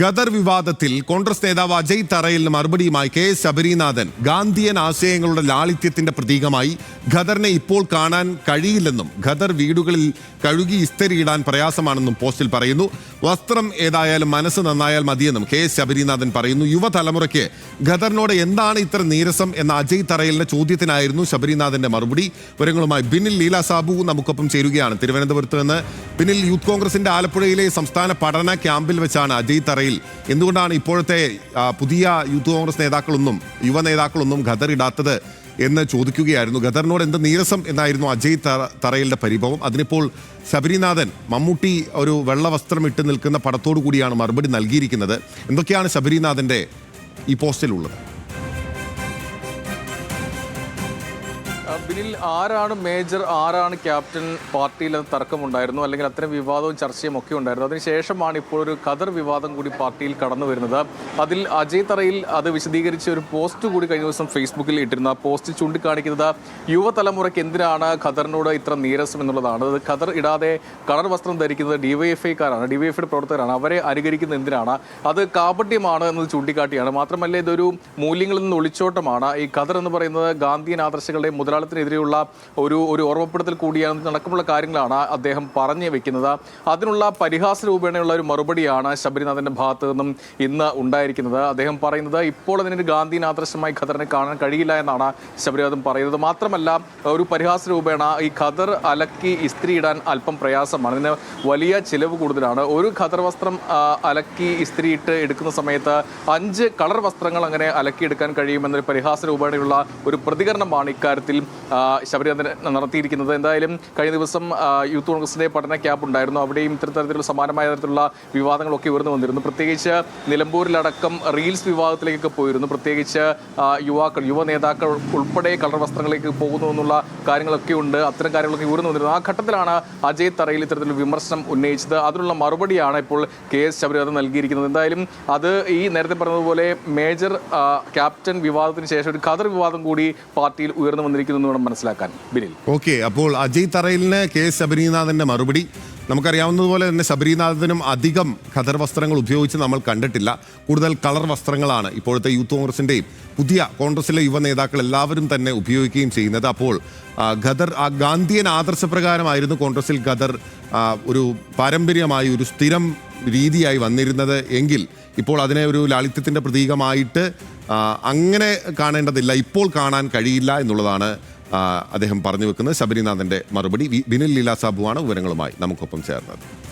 Gather വിവാദത്തിൽ കോൺഗ്രസ് നേതാവ് അജയ് തറയിലിന് മറുപടിയുമായി കെ ശബരിനാഥൻ ഗാന്ധിയൻ ആശയങ്ങളുടെ ലാളിത്യത്തിന്റെ പ്രതീകമായി ഖദറിനെ ഇപ്പോൾ കാണാൻ കഴിയില്ലെന്നും ഖദർ വീടുകളിൽ കഴുകി ഇസ്തരിയിടാൻ പ്രയാസമാണെന്നും പോസ്റ്റിൽ പറയുന്നു. വസ്ത്രം ഏതായാലും മനസ്സ് നന്നായാൽ മതിയെന്നും കെ ശബരിനാഥൻ പറയുന്നു. യുവതലമുറയ്ക്ക് ഖദറിനോട് എന്താണ് ഇത്ര നീരസം എന്ന അജയ് തറയിലിന്റെ ചോദ്യത്തിനായിരുന്നു ശബരിനാഥന്റെ മറുപടി. വിവരങ്ങളുമായി ബിനിൽ ലീല സാബു നമുക്കൊപ്പം ചേരുകയാണ് തിരുവനന്തപുരത്ത് നിന്ന്. ബിനിൽ യൂത്ത് കോൺഗ്രസിന്റെ ആലപ്പുഴയിലെ സംസ്ഥാന പഠന ക്യാമ്പിൽ വെച്ചാണ് അജയ് തറയിൽ എന്തുകൊണ്ടാണ് ഇപ്പോഴത്തെ പുതിയ യൂത്ത് കോൺഗ്രസ് നേതാക്കളൊന്നും യുവ നേതാക്കളൊന്നും ഖദർ ഇടാത്തത് എന്ന് ചോദിക്കുകയായിരുന്നു. ഖദറിനോട് എന്ത് നീരസം എന്നായിരുന്നു അജയ് തറ തറയിലിന്റെ പരിഭവം. അതിനിപ്പോൾ ശബരിനാഥൻ മമ്മൂട്ടി ഒരു വെള്ള വസ്ത്രം ഇട്ട് നിൽക്കുന്ന പടത്തോടു കൂടിയാണ് മറുപടി നൽകിയിരിക്കുന്നത്. എന്തൊക്കെയാണ് ശബരിനാഥന്റെ ഈ പോസ്റ്റിലുള്ളത്? ബിനിൽ ആരാണ് മേജർ ആരാണ് ക്യാപ്റ്റൻ? പാർട്ടിയിൽ അത് തർക്കമുണ്ടായിരുന്നു അല്ലെങ്കിൽ അത്തരം വിവാദവും ചർച്ചയും ഒക്കെ ഉണ്ടായിരുന്നു. അതിനുശേഷമാണ് ഇപ്പോൾ ഒരു ഖദർ വിവാദം കൂടി പാർട്ടിയിൽ കടന്നു വരുന്നത്. അതിൽ അജയ് തറയിൽ അത് വിശദീകരിച്ച ഒരു പോസ്റ്റ് കൂടി കഴിഞ്ഞ ദിവസം ഫേസ്ബുക്കിൽ ഇട്ടിരുന്നു. ആ പോസ്റ്റ് ചൂണ്ടിക്കാണിക്കുന്നത് യുവതലമുറയ്ക്ക് എന്തിനാണ് ഖദറിനോട് ഇത്ര നീരസം എന്നുള്ളതാണ്. അത് ഖദർ ഇടാതെ കളർ വസ്ത്രം ധരിക്കുന്നത് ഡിവൈഎഫ്ഐക്കാരാണ് ഡിവൈഎഫ്ഐയുടെ പ്രവർത്തകരാണ്. അവരെ അനുകരിക്കുന്നത് എന്തിനാണ്? അത് കാപട്യമാണ് എന്നത് ചൂണ്ടിക്കാട്ടിയാണ്. മാത്രമല്ല ഇതൊരു മൂല്യങ്ങളിൽ നിന്ന് ഒളിച്ചോട്ടമാണ്. ഈ ഖദർ എന്ന് പറയുന്നത് ഗാന്ധിയൻ ആദർശങ്ങളുടെ മുതലാളിത്തിനെതിരെയുള്ള ഒരു ഒരു ഓർമ്മപ്പെടുത്തൽ കൂടിയാണ് നടക്കുമുള്ള കാര്യങ്ങളാണ് അദ്ദേഹം പറഞ്ഞു വെക്കുന്നത്. അതിനുള്ള പരിഹാസ രൂപേണയുള്ള ഒരു മറുപടിയാണ് ശബരിനാഥന്റെ ഭാഗത്തു നിന്നും ഇന്ന് ഉണ്ടായിരിക്കുന്നത്. അദ്ദേഹം പറയുന്നത് ഇപ്പോൾ അതിനൊരു ഗാന്ധിയൻ ആദർശമായി ഖദറിനെ കാണാൻ കഴിയില്ല എന്നാണ് ശബരിനാഥൻ പറയുന്നത്. മാത്രമല്ല ഒരു പരിഹാസ രൂപേണ ഈ ഖദർ അലക്കി ഇസ്ത്രി ഇടാൻ അല്പം പ്രയാസമാണ്. ഇതിന് വലിയ ചിലവ് കൂടുതലാണ്. ഒരു ഖദർ വസ്ത്രം അലക്കി ഇസ്ത്രി ഇട്ട് എടുക്കുന്ന സമയത്ത് അഞ്ച് കളർ വസ്ത്രങ്ങൾ അങ്ങനെ അലക്കിയെടുക്കാൻ കഴിയുമെന്നൊരു പരിഹാസ രൂപേണയുള്ള ഒരു പ്രതികരണമാണ് ഇക്കാര്യത്തിൽ ശബരിനാഥൻ നടത്തിയിരിക്കുന്നത്. എന്തായാലും കഴിഞ്ഞ ദിവസം യൂത്ത് കോൺഗ്രസിന്റെ പഠന ക്യാമ്പ് ഉണ്ടായിരുന്നു. അവിടെയും ഇത്തരത്തിലുള്ള സമാനമായ തരത്തിലുള്ള വിവാദങ്ങളൊക്കെ ഉയർന്നു വന്നിരുന്നു. പ്രത്യേകിച്ച് നിലമ്പൂരിലടക്കം റീൽസ് വിവാദത്തിലേക്കൊക്കെ പോയിരുന്നു. പ്രത്യേകിച്ച് യുവാക്കൾ യുവ നേതാക്കൾ ഉൾപ്പെടെ കളർ വസ്ത്രങ്ങളിലേക്ക് പോകുന്നു എന്നുള്ള കാര്യങ്ങളൊക്കെ ഉണ്ട്. അത്തരം കാര്യങ്ങളൊക്കെ ഉയർന്നു വന്നിരുന്നു. ആ ഘട്ടത്തിലാണ് അജയ് തറയിൽ ഇത്തരത്തിലുള്ള വിമർശനം ഉന്നയിച്ചത്. അതിനുള്ള മറുപടിയാണ് ഇപ്പോൾ കെ എസ് ശബരിനാഥൻ നൽകിയിരിക്കുന്നത്. എന്തായാലും അത് ഈ നേരത്തെ പറഞ്ഞതുപോലെ മേജർ ക്യാപ്റ്റൻ വിവാദത്തിന് ശേഷം ഒരു ഖദർ വിവാദം കൂടി പാർട്ടിയിൽ ഉയർന്നു വന്നിരിക്കുന്നു. എന്ന് വേണം മനസ്സിലാക്കാൻ. ബിനിൽ. ഓക്കെ അപ്പോൾ അജയ് തറയിലിന് കെ ശബരിനാഥന്റെ മറുപടി. നമുക്കറിയാവുന്നതുപോലെ തന്നെ ശബരിനാഥനും അധികം ഖദർ വസ്ത്രങ്ങൾ ഉപയോഗിച്ച് നമ്മൾ കണ്ടിട്ടില്ല. കൂടുതൽ കളർ വസ്ത്രങ്ങളാണ് ഇപ്പോഴത്തെ യൂത്ത് കോൺഗ്രസിന്റെയും പുതിയ കോൺഗ്രസിലെ യുവ നേതാക്കൾ എല്ലാവരും തന്നെ ഉപയോഗിക്കുകയും ചെയ്യുന്നത്. അപ്പോൾ ഖദർ ആ ഗാന്ധിയൻ ആദർശപ്രകാരമായിരുന്നു കോൺഗ്രസിൽ ഖദർ ഒരു പാരമ്പര്യമായി ഒരു സ്ഥിരം രീതിയായി വന്നിരുന്നത് എങ്കിൽ ഇപ്പോൾ അതിനെ ഒരു ലാളിത്യത്തിന്റെ പ്രതീകമായിട്ട് അങ്ങനെ കാണേണ്ടതില്ല ഇപ്പോൾ കാണാൻ കഴിയില്ല എന്നുള്ളതാണ് അദ്ദേഹം പറഞ്ഞു വെക്കുന്നത്. ശബരിനാഥന്റെ മറുപടി വിനിൽ ലീലാ സാബുവാണ് വിവരങ്ങളുമായി. നമുക്കൊപ്പം ചേർന്നത്.